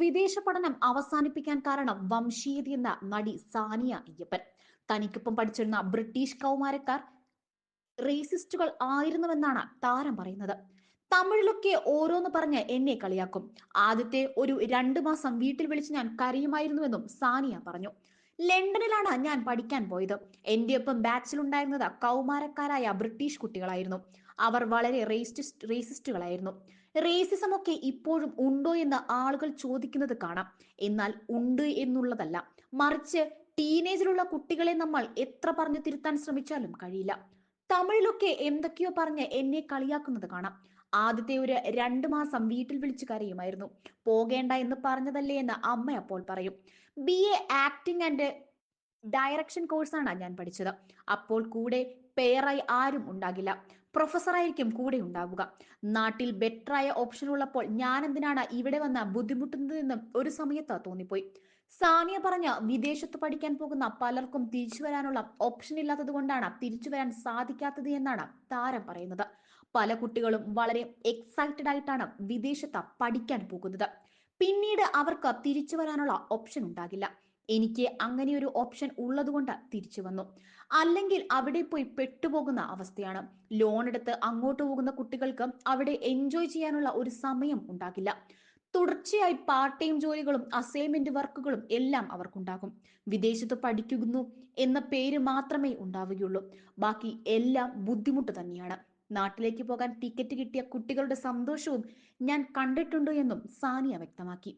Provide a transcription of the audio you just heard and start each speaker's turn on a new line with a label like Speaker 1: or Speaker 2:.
Speaker 1: വിദേശ പഠനം അവസാനിപ്പിക്കാൻ കാരണം വംശീയതയെന്ന നടി സാനിയ അയ്യപ്പൻ. തനിക്കൊപ്പം പഠിച്ചിരുന്ന ബ്രിട്ടീഷ് കൗമാരക്കാർ റേസിസ്റ്റുകൾ ആയിരുന്നുവെന്നാണ് താരം പറയുന്നത്. തമിഴിലൊക്കെ ഓരോന്ന് പറഞ്ഞ് എന്നെ കളിയാക്കും. ആദ്യത്തെ ഒരു രണ്ടു മാസം വീട്ടിൽ വിളിച്ച് ഞാൻ കരയുമായിരുന്നുവെന്നും സാനിയ പറഞ്ഞു. ലണ്ടനിലാണ് ഞാൻ പഠിക്കാൻ പോയത്. എന്റെ ഒപ്പം ബാച്ചിലുണ്ടായിരുന്നത് കൗമാരക്കാരായ ബ്രിട്ടീഷ് കുട്ടികളായിരുന്നു. അവർ വളരെ റേസിസ്റ്റ് റേസിസ്റ്റുകളായിരുന്നു റേസിസം ഒക്കെ ഇപ്പോഴും ഉണ്ടോ എന്ന് ആളുകൾ ചോദിക്കുന്നത് കാണാം. എന്നാൽ ഉണ്ട് എന്നുള്ളതല്ല. മറിച്ച് ടീനേജിലുള്ള കുട്ടികളെ നമ്മൾ എത്ര പറഞ്ഞു തിരുത്താൻ ശ്രമിച്ചാലും കഴിയില്ല. തമിഴിലൊക്കെ എന്തൊക്കെയോ പറഞ്ഞ് എന്നെ കളിയാക്കുന്നത് കാണാം. ആദ്യത്തെ ഒരു രണ്ടു മാസം വീട്ടിൽ വിളിച്ചു കരയുമായിരുന്നു. പോകേണ്ട എന്ന് പറഞ്ഞതല്ലേ എന്ന് അമ്മ അപ്പോൾ പറയും. B A acting and direction കോഴ്സാണ് ഞാൻ പഠിച്ചത്. അപ്പോൾ കൂടെ പെയറായി ആരും ഉണ്ടാകില്ല. പ്രൊഫസറായിരിക്കും കൂടെ ഉണ്ടാവുക. നാട്ടിൽ ബെറ്ററായ ഓപ്ഷൻ ഉള്ളപ്പോൾ ഞാൻ എന്തിനാണ് ഇവിടെ വന്ന് ബുദ്ധിമുട്ടുന്നതെന്നും ഒരു സമയത്ത് തോന്നിപ്പോയി. സാനിയ പറഞ്ഞ വിദേശത്ത് പഠിക്കാൻ പോകുന്ന പലർക്കും തിരിച്ചു വരാനുള്ള ഓപ്ഷൻ ഇല്ലാത്തത് കൊണ്ടാണ് തിരിച്ചു വരാൻ സാധിക്കാത്തത് എന്നാണ് താരം പറയുന്നത്. പല കുട്ടികളും വളരെ എക്സൈറ്റഡ് ആയിട്ടാണ് വിദേശത്ത് പഠിക്കാൻ പോകുന്നത്. പിന്നീട് അവർക്ക് തിരിച്ചു വരാനുള്ള ഓപ്ഷൻ ഉണ്ടാകില്ല. എനിക്ക് അങ്ങനെ ഒരു ഓപ്ഷൻ ഉള്ളതുകൊണ്ട് തിരിച്ചു വന്നു. അല്ലെങ്കിൽ അവിടെ പോയി പെട്ടുപോകുന്ന അവസ്ഥയാണ്. ലോൺ എടുത്ത് അങ്ങോട്ട് പോകുന്ന കുട്ടികൾക്ക് അവിടെ എൻജോയ് ചെയ്യാനുള്ള ഒരു സമയം ഉണ്ടാകില്ല. തുടർച്ചയായി പാർട്ട് ടൈം ജോലികളും അസൈൻമെന്റ് വർക്കുകളും എല്ലാം അവർക്കുണ്ടാകും. വിദേശത്ത് പഠിക്കുന്നു എന്ന പേര് മാത്രമേ ഉണ്ടാവുകയുള്ളൂ. ബാക്കി എല്ലാം ബുദ്ധിമുട്ട് തന്നെയാണ്. നാട്ടിലേക്ക് പോകാൻ ടിക്കറ്റ് കിട്ടിയ കുട്ടികളുടെ സന്തോഷവും ഞാൻ കണ്ടിട്ടുണ്ട് എന്നും സാനിയ വ്യക്തമാക്കി.